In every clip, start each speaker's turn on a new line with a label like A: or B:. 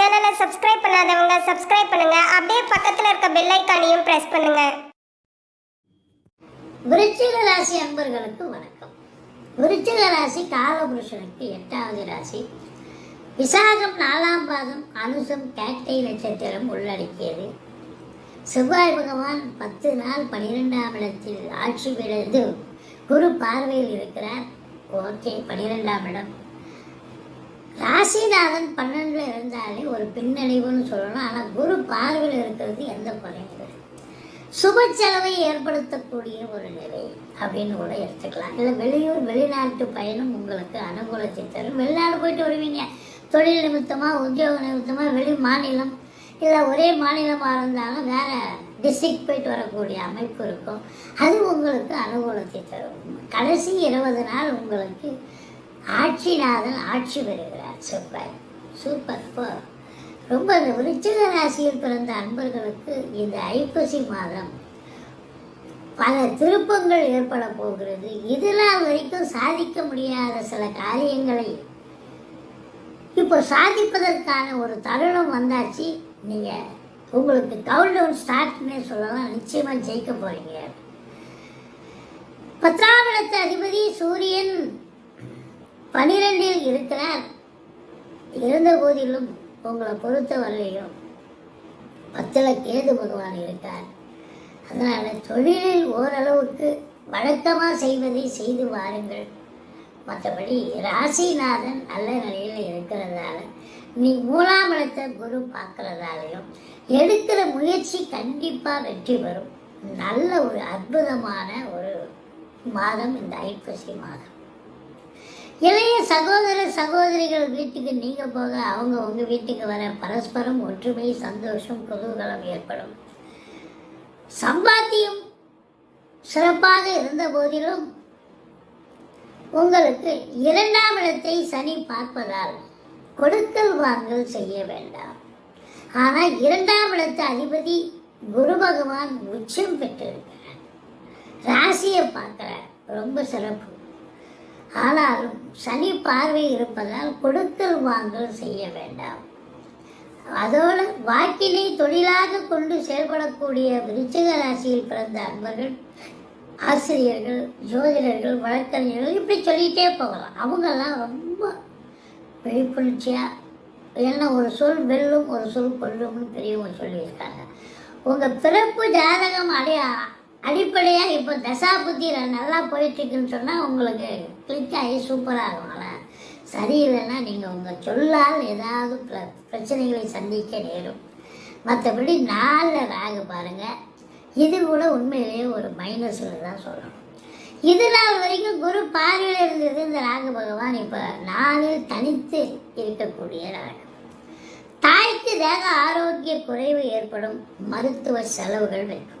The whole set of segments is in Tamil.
A: சேனலை சப்ஸ்கிரைப் பண்ணாதவங்க சப்ஸ்கிரைப் பண்ணுங்க. அப்படியே பக்கத்தில் இருக்க பெல் ஐக்கானையும் பிரஸ் பண்ணுங்க.
B: விருச்சிக ராசி அன்பர்களுக்கு வணக்கம். விருச்சிக ராசி காலபுருஷனுக்கு எட்டாவது ராசி. விசாகம் நாலாம் பாதம் அனுசம் கேட்டை நட்சத்திரம் உள்ளடக்கியது. செவ்வாய் பகவான் பத்து நாள் பனிரெண்டாம் இடத்தில் ஆட்சி பெறுது குரு பார்வையில் இருக்கிறார். ஓகே பனிரெண்டாம் இடம். ராசிநாதன் பன்னெண்டில் இருந்தாலே ஒரு பின்னடைவுன்னு சொல்லணும் ஆனால் குரு பார்வையில் இருக்கிறது எந்த குறையும் இல்லை. சுப செலவை ஏற்படுத்தக்கூடிய ஒரு நிலை அப்படின்னு கூட எடுத்துக்கலாம். இல்லை வெளியூர் வெளிநாட்டு பயணம் உங்களுக்கு அனுகூலத்தை தரும் வெளிநாடு போயிட்டு வருவீங்க. தொழில் நிமித்தமாக உத்தியோக நிமித்தமாக வெளி மாநிலம் இல்லை ஒரே மாநிலமாக இருந்தாலும் வேறு டிஸ்ட்ரிக்ட் போயிட்டு வரக்கூடிய அமைப்பு இருக்கும். அது உங்களுக்கு அனுகூலத்தை தரும். கடைசி இருபது நாள் உங்களுக்கு ஆட்சிநாதன் ஆட்சி பெறுகிறார். சூப்பர் சூப்பர் இப்போ ரொம்ப இந்த விருச்சிக ராசியில் பிறந்த அன்பர்களுக்கு இந்த ஐப்பசி மாதம் பல திருப்பங்கள் ஏற்பட போகிறது. இதனால் வரைக்கும் சாதிக்க முடியாத சில காரியங்களை இப்போ சாதிப்பதற்கான ஒரு தருணம் வந்தாச்சு. நீங்கள் உங்களுக்கு கவுண்ட் டவுன் ஸ்டார்ட்னே சொல்லலாம். நிச்சயமாக ஜெயிக்க போறீங்க. பத்தாம் இடத்து அதிபதி சூரியன். பனிரெண்டில் இருக்கிறார். இருந்த போதிலும் உங்களை பொறுத்த வரையிலும் பத்தில் கேது பகவான் இருக்கார். அதனால் தொழிலில் ஓரளவுக்கு வழக்கமாக செய்வதை செய்து வாருங்கள். மற்றபடி ராசிநாதன் நல்ல நிலையில் இருக்கிறதால நீ மூலாம் இடத்த குரு பார்க்கறதாலையும் எடுக்கிற முயற்சி கண்டிப்பாக வெற்றி பெறும். நல்ல ஒரு அற்புதமான ஒரு மாதம் இந்த ஐப்பசி மாதம். இளைய சகோதர சகோதரிகள் வீட்டுக்கு நீங்க போக அவங்க உங்க வீட்டுக்கு வர பரஸ்பரம் ஒற்றுமை சந்தோஷம் குதூகலம் ஏற்படும். சம்பாத்தியம் சிறப்பாக இருந்த போதிலும் உங்களுக்கு இரண்டாம் இடத்தை சனி பார்ப்பதால் கொடுக்கல் வாங்கல் செய்ய வேண்டாம். ஆனால் இரண்டாம் இடத்து அதிபதி குரு பகவான் உச்சம் பெற்றிருக்கிறார். ராசியை பார்க்கிறார் ரொம்ப சிறப்பு. ஆனாலும் சனி பார்வை இருப்பதால் கொடுக்கல் வாங்கல் செய்ய வேண்டாம். அதோடு வாக்கினை தொழிலாக கொண்டு செயல்படக்கூடிய விருச்சிக ராசியில் பிறந்த அன்பர்கள் ஆசிரியர்கள் ஜோதிடர்கள் வழக்கறிஞர்கள் இப்படி சொல்லிகிட்டே போகலாம். அவங்கெல்லாம் ரொம்ப விழிப்புணர்ச்சியாக என்ன ஒரு சொல் வெல்லும் ஒரு சொல் கொல்லும்னு பெரியவங்க சொல்லியிருக்காங்க. உங்கள் பிறப்பு ஜாதகம் அடைய அடிப்படையாக இப்போ தசாபுத்தி நல்லா போயிட்டுருக்குன்னு சொன்னால் உங்களுக்கு கிளிக் ஆகி சூப்பராக இருக்கும்ல சரியில்லைன்னா நீங்கள் உங்கள் சொல்லால் ஏதாவது பிரச்சனைகளை சந்திக்க நேரும். மற்றபடி நாளில் ராகு பாருங்கள் இது கூட உண்மையிலேயே ஒரு மைனஸில் தான் சொல்லணும். இது நாள் வரைக்கும் குரு பார்வையில் இருந்தது இந்த ராகு பகவான் இப்போ நாளில் தனித்து இருக்கக்கூடிய ராகு. தாய்க்கு தேக ஆரோக்கிய குறைவு ஏற்படும். மருத்துவ செலவுகள் வைக்கும்.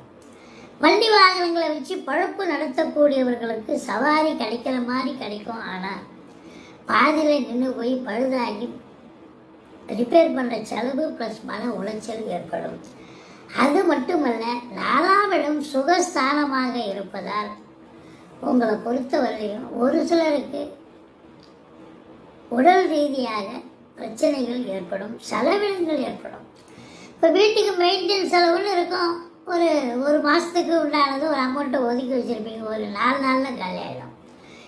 B: வண்டி வாகனங்களை வச்சு பழப்பு நடத்தக்கூடியவர்களுக்கு சவாரி கிடைக்கிற மாதிரி கிடைக்கும். ஆனால் பாதியில் நின்று போய் பழுதாகி ரிப்பேர் பண்ணுற செலவு ப்ளஸ் மன உளைச்சல் ஏற்படும். அது மட்டுமல்ல நாலாவிடம் சுகஸ்தானமாக இருப்பதால் உங்களை பொறுத்தவரையும் ஒரு சிலருக்கு உடல் ரீதியாக பிரச்சனைகள் ஏற்படும் செலவினங்கள் ஏற்படும். இப்போ வீட்டுக்கு மெயின்டெயின் செலவுன்னு இருக்கும். ஒரு ஒரு மாதத்துக்கு உண்டானது ஒரு அமௌண்ட்டை ஒதுக்கி வச்சுருப்பீங்க. ஒரு நாலு நாளில் காலியாகிடும்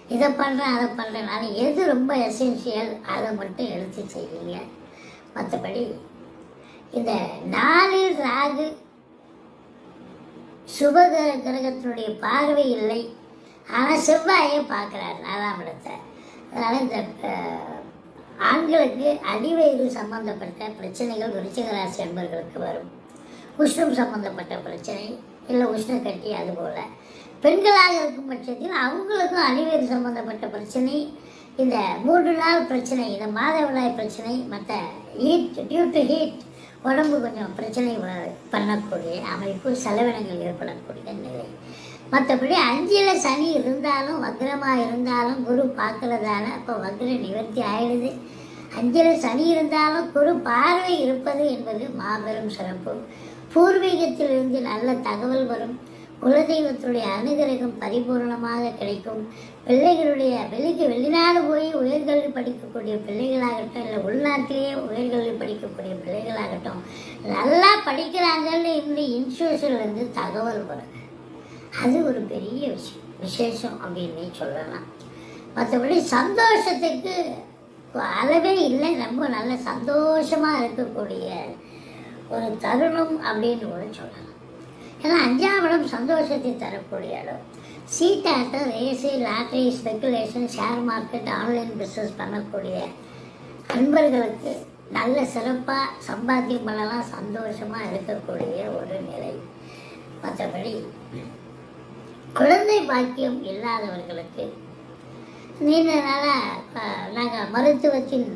B: இதை பண்ணுறேன் அதை பண்ணுறேன் நான் எது ரொம்ப எசென்ஷியல் அதை மட்டும் எடுத்து செய்யுங்க. மற்றபடி இந்த நாளில் ராகு சுப கிர- கிரகத்தினுடைய பார்வை இல்லை. ஆனால் செவ்வாயை பார்க்குறாரு நாலாம் இடத்தை. அதனால் இந்த ஆண்களுக்கு அடிவயிறு சம்பந்தப்பட்ட பிரச்சனைகள் விருச்சிக ராசி என்பவர்களுக்கு வரும். உஷ்ணம் சம்பந்தப்பட்ட பிரச்சனை இல்லை உஷ்ணக்கட்டி அதுபோல் பெண்களாக இருக்கும் பட்சத்தில் அவங்களுக்கும் அடிவயிறு சம்பந்தப்பட்ட பிரச்சனை இந்த மூன்று நாள் பிரச்சனை இந்த மாதவிடாய் பிரச்சனை மற்ற ஹீட் டியூ டு ஹீட் உடம்பு கொஞ்சம் பிரச்சனை பண்ணக்கூடிய அமைப்பு செலவினங்கள் ஏற்படக்கூடிய நிலை. மற்றபடி அஞ்சில் சனி இருந்தாலும் வக்ரமாக இருந்தாலும் குரு பார்க்கறதால அப்போ வக்ர நிவர்த்தி ஆயிடுது. அஞ்சில் சனி இருந்தாலும் குரு பார்வை இருப்பது என்பது மாபெரும் சிறப்பு. பூர்வீகத்திலிருந்து நல்ல தகவல் வரும். குலதெய்வத்துடைய அனுகிரகம் பரிபூர்ணமாக கிடைக்கும். பிள்ளைகளுடைய வெளிக்கு வெளிநாடு போய் உயர்கல்வி படிக்கக்கூடிய பிள்ளைகளாகட்டும் இல்லை உள்நாட்டிலேயே உயர்கல்வி படிக்கக்கூடிய பிள்ளைகளாகட்டும் நல்லா படிக்கிறாங்கன்னு இந்த இன்ஸ்டியூஷன்லேருந்து தகவல் வரும். அது ஒரு பெரிய விஷயம் விசேஷம் அப்படின்னே சொல்லலாம். மற்றபடி சந்தோஷத்துக்கு அளவே இல்லை. ரொம்ப நல்ல சந்தோஷமாக இருக்கக்கூடிய ஒரு தருணம் அப்படின்னு கூட சொல்லலாம் ஏன்னா அஞ்சாம் இடம் சந்தோஷத்தை தரக்கூடிய இடம். சீட்டாட்டம் race lottery speculation share market online business பண்ணக்கூடிய நண்பர்களுக்கு நல்ல சிறப்பாக சம்பாத்தியம் பண்ணலாம் சந்தோஷமாக இருக்கக்கூடிய ஒரு நிலை. மற்றபடி குழந்தை பாக்கியம் இல்லாதவர்களுக்கு நீண்ட நாளாக நாங்கள் மருத்துவத்தின்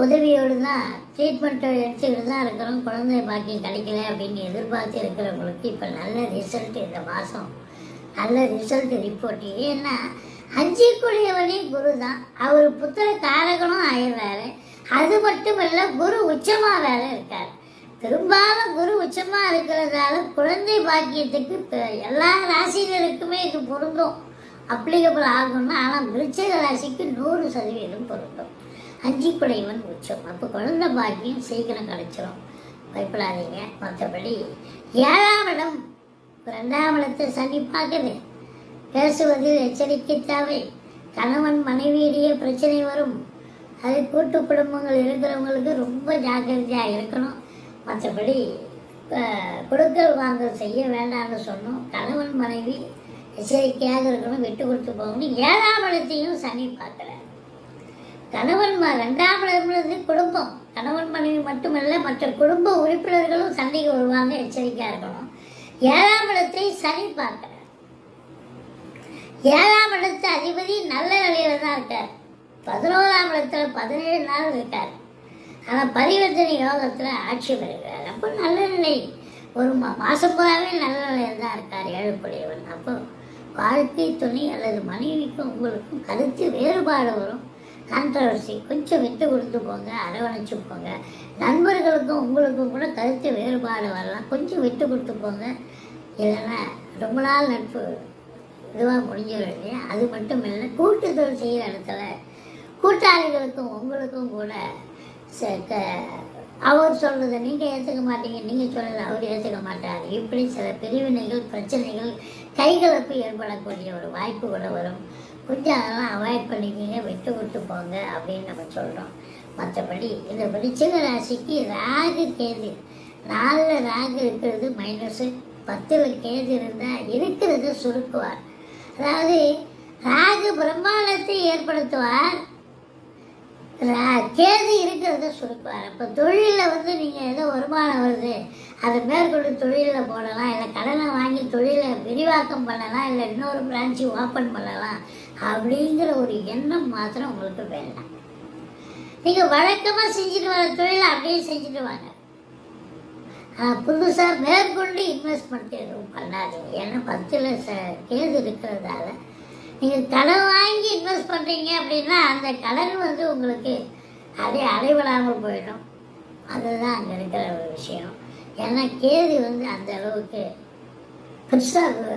B: உதவியோடு தான் ட்ரீட்மெண்ட்டை எடுத்துக்கிட்டு தான் இருக்கிறோம். குழந்தை பாக்கியம் கிடைக்கல அப்படின்னு எதிர்பார்த்து இருக்கிறவங்களுக்கு இப்போ நல்ல ரிசல்ட் இந்த மாதம் நல்ல ரிசல்ட் ரிப்போர்ட் ஏன்னா அஞ்சுக்குரியவனே குரு தான் அவர் புத்திர காரகனும் ஆயிடுறாரு. அது மட்டும் இல்லை குரு உச்சமாக வேற இருக்கார். பெரும்பாலும் குரு உச்சமாக இருக்கிறதால குழந்தை பாக்கியத்துக்கு எல்லா ராசிகளுக்குமே இது பொருந்தும். அப்ளிகபிள் ஆகும்னா ஆனால் விருச்சக ராசிக்கு நூறு சதவீதம் பொருந்தும். அஞ்சு குடைவன் உச்சம். அப்போ குழந்தை பாக்கியம் சீக்கிரம் கிடைச்சிரும். பயப்படாதீங்க. மற்றபடி ஏழாம் இடம். ரெண்டாம் இடத்தை சனி பார்க்குது. பேசுவதில் எச்சரிக்கை தேவை. கணவன் மனைவியிடையே பிரச்சனை வரும். அது கூட்டு குடும்பங்கள் இருக்கிறவங்களுக்கு ரொம்ப ஜாக்கிரதையாக இருக்கணும். மற்றபடி கொடுக்கல் வாங்கல் செய்ய வேண்டாம்னு சொன்னோம். கணவன் மனைவி எச்சரிக்கையாக இருக்கணும். விட்டு கொடுத்து போகணும். ஏழாம் இடத்தையும் சனி பார்க்குறேன் கணவன் ரெண்டாம் இடம்ன்றது குடும்பம். கணவன் மனைவி மட்டுமல்ல மற்ற குடும்ப உறுப்பினர்களும் சண்டைக்கு வருவாங்க எச்சரிக்கையாக இருக்கணும். ஏழாம் இடத்தை சனி பார்க்கிறார். ஏழாம் இடத்து அதிபதி நல்ல நிலையில தான் இருக்கார். பதினோராம் இடத்துல பதினேழு நாள் இருக்கார். ஆனால் பரிவர்த்தனை யோகத்தில் ஆட்சி பெறுகிறார். அப்போ நல்ல நிலை. ஒரு மா மாதம் பூராவே நல்ல நிலையில் தான் இருக்கார் ஏழுக்குடையவன் அப்போ வாழ்க்கை துணை அல்லது மனைவிக்கும் உங்களுக்கும் கருத்து வேறுபாடு வரும். கான்ட்ரவர்சி கொஞ்சம் விட்டு கொடுத்து போங்க அரவணைச்சு போங்க. நண்பர்களுக்கும் உங்களுக்கும் கூட கருத்து வேறுபாடு வரலாம். கொஞ்சம் விட்டு கொடுத்து போங்க. இல்லைன்னா ரொம்ப நாள் நட்பு இதுவாக முடிஞ்சிடும் இல்லையா? அது மட்டும் இல்லை கூட்டுத்தொழில் செய்கிற இடத்துல கூட்டாளிகளுக்கும் உங்களுக்கும் கூட சேர்க்க அவர் சொல்கிறத நீங்கள் ஏற்றுக்க மாட்டீங்க நீங்கள் சொல்கிறத அவர் ஏற்றுக்க மாட்டார். இப்படி சில பிரிவினைகள் பிரச்சனைகள் கைகலப்பு ஏற்படக்கூடிய ஒரு வாய்ப்பு கூட வரும். கொஞ்சம் அதெல்லாம் அவாய்ட் பண்ணிக்கிங்க விட்டு விட்டு போங்க அப்படின்னு நம்ம சொல்கிறோம் மற்றபடி இந்த விருச்சிக ராசிக்கு ராகு கேது. நாலில் ராகு இருக்கிறது மைனஸு பத்தில் கேது இருந்தால் இருக்கிறது சுருக்குவார். அதாவது ராகு பிரம்மாண்டத்தை ஏற்படுத்துவார். ரா- கேது இருக்கிறத சுருக்குவார். அப்போ தொழிலில் வந்து நீங்கள் ஏதோ வருமானம் வருது. அதை மேற்கொண்டு தொழிலில் போடலாம். இல்லை கடனை வாங்கி தொழிலை விரிவாக்கம் பண்ணலாம். இல்லை இன்னொரு பிரான்ச்சு ஓப்பன் பண்ணலாம். அப்படிங்கிற ஒரு எண்ணம் மாத்திரம் உங்களுக்கு வேண்டாம். நீங்கள் வழக்கமாக செஞ்சுட்டு வர தொழிலை அப்படியே செஞ்சுட்டு வாங்க. புதுசாக மேற்கொண்டு இன்வெஸ்ட்மெண்ட் எதுவும் பண்ணாதீங்க. ஏன்னா பத்தில் ச கேது இருக்கிறதால நீங்கள் கடன் வாங்கி இன்வெஸ்ட் பண்ணுறீங்க அப்படின்னா அந்த கடன் வந்து உங்களுக்கு அதே அடைபடாமல் போயிடும். அதுதான் அங்கே இருக்கிற ஒரு விஷயம். ஏன்னா கேது வந்து அந்த அளவுக்கு பெருசாக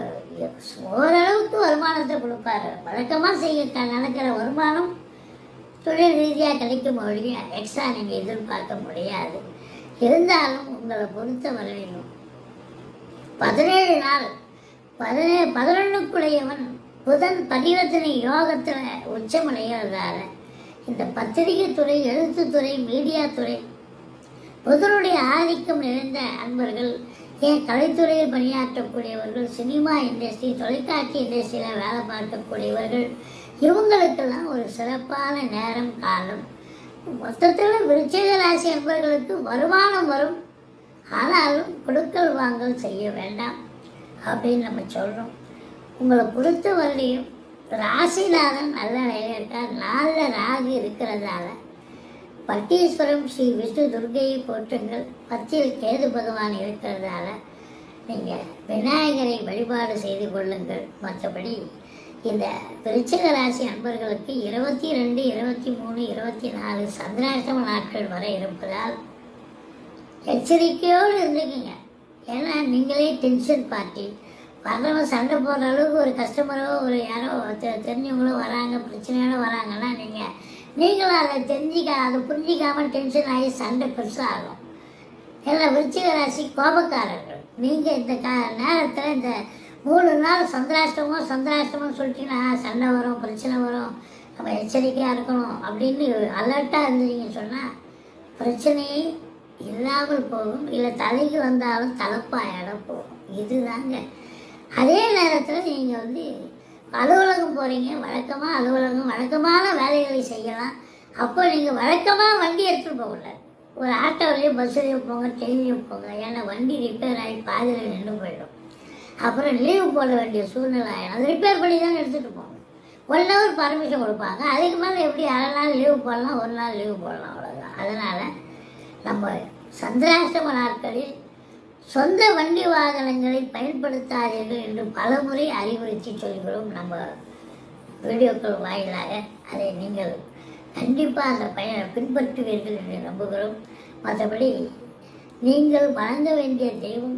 B: ஓரளவுக்கு வருமானத்தை கொடுப்பாரு. வழக்கமாக செய்ய நடக்கிற வருமானம் தொழில் ரீதியாக கிடைக்கும் ஒழிய எக்ஸ்ட்ரா நீங்கள் எதிர்பார்க்க முடியாது. இருந்தாலும் உங்களை பொறுத்த வரையிலும் பதினேழு நாள் பதினே பதினொன்றுக்குடையவன் புதன் பரிவர்த்தனை யோகத்தில் உச்சமடைகிறதால இந்த பத்திரிகை துறை எழுத்துத்துறை மீடியா துறை புதனுடைய ஆதிக்கம் நிறைந்த அன்பர்கள் ஏன் கலைத்துறையில் பணியாற்றக்கூடியவர்கள் சினிமா இண்டஸ்ட்ரி தொலைக்காட்சி இண்டஸ்ட்ரியில் வேலை பார்க்கக்கூடியவர்கள் இவங்களுக்கெல்லாம் ஒரு சிறப்பான நேரம் காலம். மொத்தத்தில் விருச்சிக ராசி என்பவர்களுக்கு வருமானம் வரும். ஆனாலும் கொடுக்கல் வாங்கல் செய்ய வேண்டாம் அப்படின்னு நம்ம சொல்கிறோம் உங்களை பொறுத்த வரலையும் ராசிநாதன் நல்ல நிலையில் இருக்கார். நாளில் ராகு இருக்கிறதால பட்டீஸ்வரம் ஸ்ரீ விஷ்ணு துர்க்கையை போற்றுங்கள். பத்தில் கேது பகவான் இருக்கிறதால நீங்கள் விநாயகரை வழிபாடு செய்து கொள்ளுங்கள். மற்றபடி இந்த விருச்சிக ராசி அன்பர்களுக்கு இருபத்தி ரெண்டு இருபத்தி மூணு இருபத்தி நாலு சந்திராஷ்டம நாட்கள் வரை இருப்பதால் எச்சரிக்கையோடு இருந்துக்குங்க. ஏன்னா நீங்களே டென்ஷன் பார்ட்டி. வர்றவங்க சண்டை போடுற அளவுக்கு ஒரு கஸ்டமரோ ஒரு யாரோ தெரிஞ்சவங்களோ வராங்க பிரச்சனையோட வராங்கன்னா நீங்கள் நீங்களும் அதை தெரிஞ்சிக்க அதை புரிஞ்சிக்காமல் டென்ஷன் ஆகி சண்டை பெருசாக ஆகும் எல்லாம் விருச்சிக ராசி கோபக்காரர்கள். நீங்கள் இந்த கா நேரத்தில் இந்த மூணு நாள் சந்திராஷ்டமோ சந்திராஷ்டமோ சொல்லிட்டீங்கன்னா சண்டை வரும் பிரச்சனை வரும் நம்ம எச்சரிக்கையாக இருக்கணும் அப்படின்னு அலர்ட்டாக இருந்தீங்கன்னு சொன்னால் பிரச்சனையே இல்லாமல் போகும். இல்லை தலைக்கு வந்தாலும் தலைப்பாயோட போகும். இதுதாங்க. அதே நேரத்தில் நீங்கள் வந்து அலுவலகம் போகிறீங்க வழக்கமாக அலுவலகம் வழக்கமான வேலைகளை செய்யலாம். அப்போ நீங்கள் வழக்கமாக வண்டி எடுத்துகிட்டு போகக்கூடாது ஒரு ஆட்டோவிலையோ பஸ்ஸுலேயோ போங்க ட்ரெயின்லேயோ போங்க. ஏன்னா வண்டி ரிப்பேர் ஆகி பாதியில் நின்று போயிடும். அப்புறம் லீவு போட வேண்டிய சூழ்நிலை ஆகிடும் அது ரிப்பேர் பண்ணி தான் எடுத்துகிட்டு போங்க ஒன் ஹவர் பர்மிஷன் கொடுப்பாங்க. அதுக்கு மேலே எப்படி அரை நாள் லீவு போடலாம் ஒரு நாள் லீவு போடலாம் அவ்வளோதான் அதனால் நம்ம சந்திராஷ்டம நாட்களில் சொந்த வண்டி வாகனங்களை பயன்படுத்தாதீர்கள் என்று பலமுறை அறிவுறுத்தி சொல்கிறோம் நம்ம வீடியோக்கள் வாயிலாக. அதை நீங்கள் கண்டிப்பாக அந்த பய பின்பற்றுவீர்கள் என்று நம்புகிறோம். மற்றபடி நீங்கள் வணங்க வேண்டிய தெய்வம்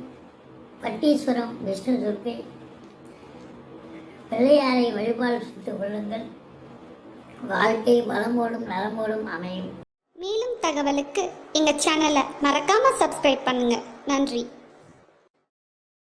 B: பட்டீஸ்வரம் விஷ்ணு துர்க்கை. பிள்ளையாரை வழிபாடு செய்து கொள்ளுங்கள். வாழ்க்கை வளமோடும் நலமோடும் அமையும்.
A: மேலும் தகவலுக்கு எங்கள் சேனலை மறக்காமல் சப்ஸ்கிரைப் பண்ணுங்கள் நன்றி.